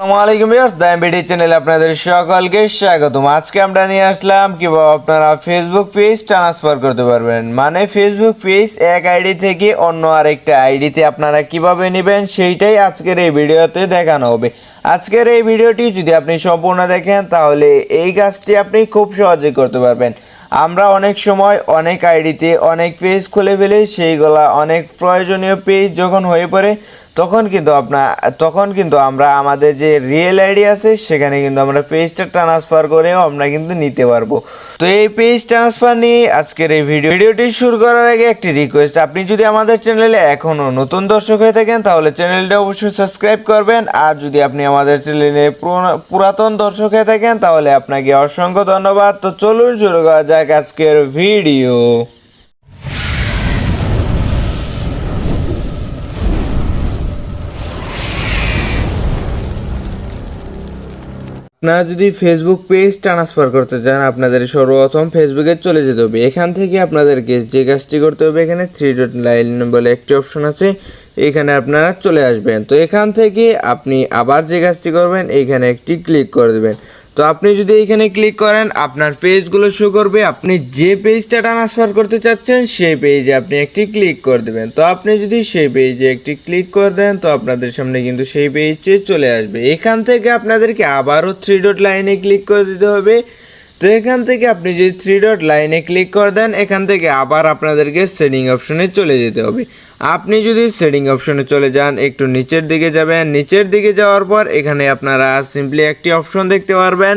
আসসালামু আলাইকুম ভিউয়ার্স দাম বিডি চ্যানেলে আপনাদের সকলকে স্বাগতম। আজকে আমরা নিয়ে আসলাম কীভাবে আপনারা ফেসবুক পেজ ট্রান্সফার করতে পারবেন। মানে ফেসবুক পেজ এক আইডি থেকে অন্য আরেকটা আইডিতে আপনারা নেবেন, সেইটাই আজকের এই ভিডিওতে দেখানো হবে। আজকের এই ভিডিওটি যদি আপনি সম্পূর্ণ দেখেন, তাহলে এই কাজটি আপনি খুব সহজে করতে পারবেন। আমরা অনেক সময় অনেক আইডিতে অনেক পেজ খুলে ফেলি, সেইগুলা অনেক প্রয়োজনীয় পেজ যখন হয়ে পড়ে তখন কিন্তু আপনার তখন কিন্তু আমরা আমাদের যে রিয়েল আইডি আছে, সেখানে কিন্তু আমরা পেজটা ট্রান্সফার করেও আমরা কিন্তু নিতে পারব। তো এই পেজ ট্রান্সফার নিয়ে আজকের এই ভিডিও ভিডিওটি শুরু করার আগে একটি রিকোয়েস্ট আপনি যদি আমাদের চ্যানেলে এখনও নতুন দর্শক হয়ে থাকেন, তাহলে চ্যানেলটা অবশ্যই সাবস্ক্রাইব করবেন, আর যদি আপনি আমাদের চ্যানেলে পুরাতন দর্শক হয়ে থাকেন, তাহলে আপনাকে অসংখ্য ধন্যবাদ। তো চলুন শুরু করা যাক আজকের ভিডিও আপনারা যদি ফেসবুক পেজ ট্রান্সফার করতে চান, আপনাদের সর্বপ্রথম ফেসবুকে চলে যেতে হবে। এখান থেকে আপনাদেরকে যে কাজটি করতে হবে, এখানে থ্রি ডট লাইন বলে একটি অপশন আছে। এখানে আপনারা চলে আসবেন। তো এখান থেকে আপনি আবার যে কাজটি করবেন এইখানে একটি ক্লিক করে দেবেন। তো আপনি যদি এখানে ক্লিক করেন, আপনার পেজগুলো শো করবে। আপনি যে পেজটা ট্রান্সফার করতে চাচ্ছেন, সেই পেজে আপনি একটি ক্লিক করে দেবেন। তো আপনি যদি সেই পেজে একটি ক্লিক করে দেন, তো আপনাদের সামনে কিন্তু সেই পেজে চলে আসবে। এখান থেকে আপনাদেরকে আবারও থ্রি ডট লাইনে ক্লিক করে দিতে হবে। তো এখান থেকে আপনি যদি থ্রি ডট লাইনে ক্লিক করে দেন, এখান থেকে আবার আপনাদেরকে সেটিং অপশনে চলে যেতে হবে। আপনি যদি সেটিং অপশনে চলে যান, একটু নিচের দিকে যাবেন। নিচের দিকে যাওয়ার পর এখানে আপনারা সিম্পলি একটি অপশন দেখতে পারবেন।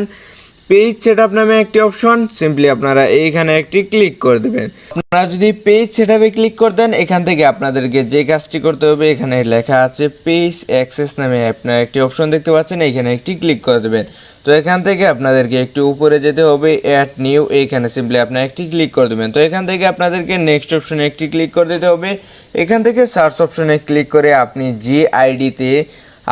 পেজ সেট আপ নামে একটি অপশন সিম্পলি আপনারা এইখানে একটি ক্লিক করে দেবেন। আপনারা যদি পেজ সেট আপে ক্লিক করে দেন, এখান থেকে আপনাদেরকে যে কাজটি করতে হবে, এখানে লেখা আছে পেজ অ্যাক্সেস নামে আপনারা একটি অপশন দেখতে পাচ্ছেন এখানে একটি ক্লিক করে দেবেন। তো এখান থেকে আপনাদেরকে একটু উপরে যেতে হবে অ্যাড নিউ এইখানে সিম্পলি আপনারা একটি ক্লিক করে দেবেন। তো এখান থেকে আপনাদেরকে নেক্সট অপশনে একটি ক্লিক করে দিতে হবে। এখান থেকে সার্চ অপশনে ক্লিক করে আপনি যে আইডিতে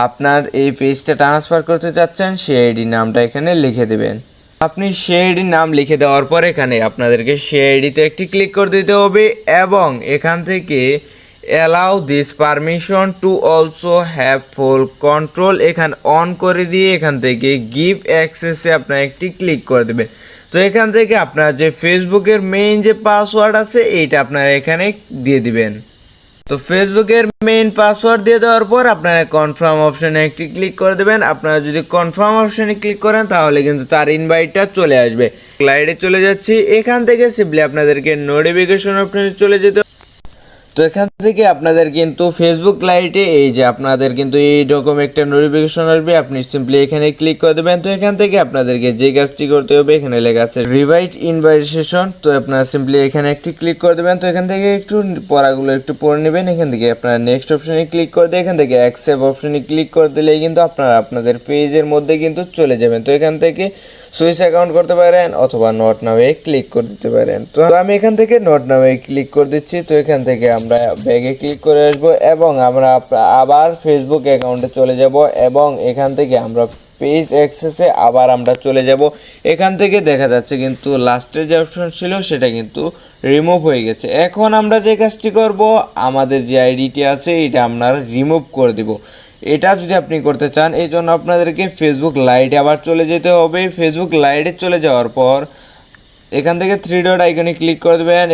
আপনার এই পেজটা ট্রান্সফার করতে চাচ্ছেন, সেই আইডি নামটা এখানে লিখে দেবেন। আপনি আইডির নাম লিখে দেওয়ার পর এখানে আপনাদেরকে আইডিতে একটি ক্লিক করে দিতে হবে এবং এখান থেকে allow this permission to also have full control এখান অন করে দিয়ে এখান থেকে গিভ অ্যাক্সেসে আপনার একটি ক্লিক করে দেবেন তো এখান থেকে আপনার যে ফেসবুকের মেইন যে পাসওয়ার্ড আছে, এইটা আপনারা এখানে দিয়ে দিবেন। তো ফেসবুকের মেইন পাসওয়ার্ড দিয়ে দেওয়ার পর আপনারা কনফার্ম অপশনে একটি ক্লিক করে দেবেন। আপনারা যদি কনফার্ম অপশনে ক্লিক করেন, তাহলে কিন্তু তার ইনভাইটটা চলে আসবে। স্লাইডে চলে যাচ্ছি। এখান থেকে সিম্পলি আপনাদেরকে নোটিফিকেশন অপশনে চলে যেতে তো এখান থেকে আপনাদের কিন্তু ফেসবুক লাইটে এই যে আপনাদের কিন্তু এই রকম একটা নোটিফিকেশন আসবে, আপনি সিম্পলি এখানে ক্লিক করে দেবেন। তো এখান থেকে আপনাদেরকে যে কাজটি করতে হবে, এখানে লেখা আছে রিভাইট ইনভাইটেশন তো আপনারা সিম্পলি এখানে একটি ক্লিক করে দেবেন। তো এখান থেকে একটু পড়াগুলো একটু পড়ে নেবেন। এখান থেকে আপনারা নেক্সট অপশনে ক্লিক করে দিয়ে এখান থেকে অ্যাকসেপ্ট অপশনে ক্লিক করে দিলেই কিন্তু আপনারা আপনাদের পেজের মধ্যে কিন্তু চলে যাবেন। তো এখান থেকে সুইচ অ্যাকাউন্ট করতে পারেন অথবা নট নামে ক্লিক করে দিতে পারেন। তো আমি এখান থেকে নট নামে ক্লিক করে দিচ্ছি। তো এখান থেকে আমরা ব্যাগে ক্লিক করে আসব এবং আমরা আবার ফেসবুক অ্যাকাউন্টে চলে যাব এবং এখান থেকে আমরা পেজ অ্যাক্সেসে আবার আমরা চলে যাব। এখান থেকে দেখা যাচ্ছে কিন্তু লাস্টের যে অপশন ছিল সেটা কিন্তু রিমুভ হয়ে গেছে। এখন আমরা যে কাজটি করব, আমাদের যে আইডিটি আছে, এটা আমরা রিমুভ করে দিব। এটা যদি আপনি করতে চান, এই জন্য আপনাদেরকে ফেসবুক লাইটে আবার চলে যেতে হবে। ফেসবুক লাইটে চলে যাওয়ার পর এখান থেকে থ্রি ডট আইকনে ক্লিক করে দেবেন।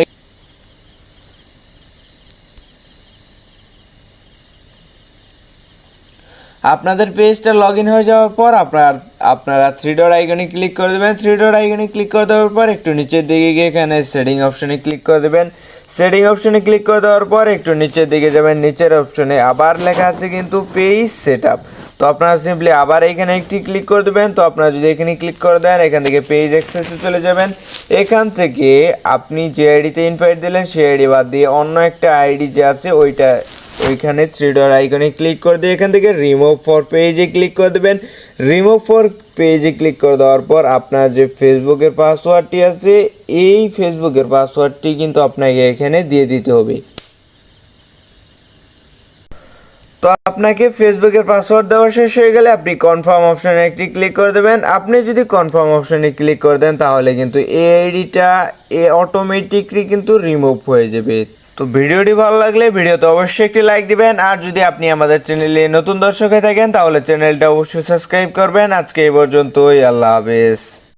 আপনাদের পেজটা লগ ইন হয়ে যাওয়ার পর আপনার আপনারা থ্রি ডট আইকনে ক্লিক করে দেবেন। থ্রি ডট আইকনে ক্লিক করে দেওয়ার পর একটু নিচের দিকে গিয়ে এখানে সেটিং অপশনে ক্লিক করে দেবেন। সেটিং অপশনে ক্লিক করে দেওয়ার পর একটু নিচের দিকে যাবেন। নিচের অপশনে আবার লেখা আছে কিন্তু পেজ সেট আপ তো আপনারা সিম্পলি আবার এখানে একটি ক্লিক করে দেবেন। তো আপনারা যদি এখানে ক্লিক করে দেন, এখান থেকে পেজ অ্যাক্সেসে চলে যাবেন। এখান থেকে আপনি যে আইডিতে ইনভাইট দিলেন, সেই আইডি বাদ দিয়ে অন্য একটা আইডি যে আছে, ওইটা ওইখানে থ্রি ডট আইকনে ক্লিক করে দিয়ে এখান থেকে রিমুভ ফর পেজে ক্লিক করে দেবেন। রিমুভ ফর পেজে ক্লিক করে দেওয়ার পর আপনার যে ফেসবুকের পাসওয়ার্ডটি আছে, এই ফেসবুকের পাসওয়ার্ডটি কিন্তু আপনাকে এখানে দিয়ে দিতে হবে। তো আপনাকে ফেসবুকের পাসওয়ার্ড দেওয়া শেষ হয়ে গেলে আপনি কনফার্ম অপশানে একটি ক্লিক করে দেবেন। আপনি যদি কনফার্ম অপশানে ক্লিক করে দেন, তাহলে কিন্তু এই আইডিটা এ অটোমেটিকলি কিন্তু রিমুভ হয়ে যাবে। তো ভিডিওটি ভালো লাগলে ভিডিওতে অবশ্যই একটি লাইক দিবেন। আর যদি আপনি আমাদের চ্যানেলে নতুন দর্শক হয়ে থাকেন, তাহলে চ্যানেলটা অবশ্যই সাবস্ক্রাইব করবেন। আজকে এই পর্যন্তই। আল্লাহ হাফেজ।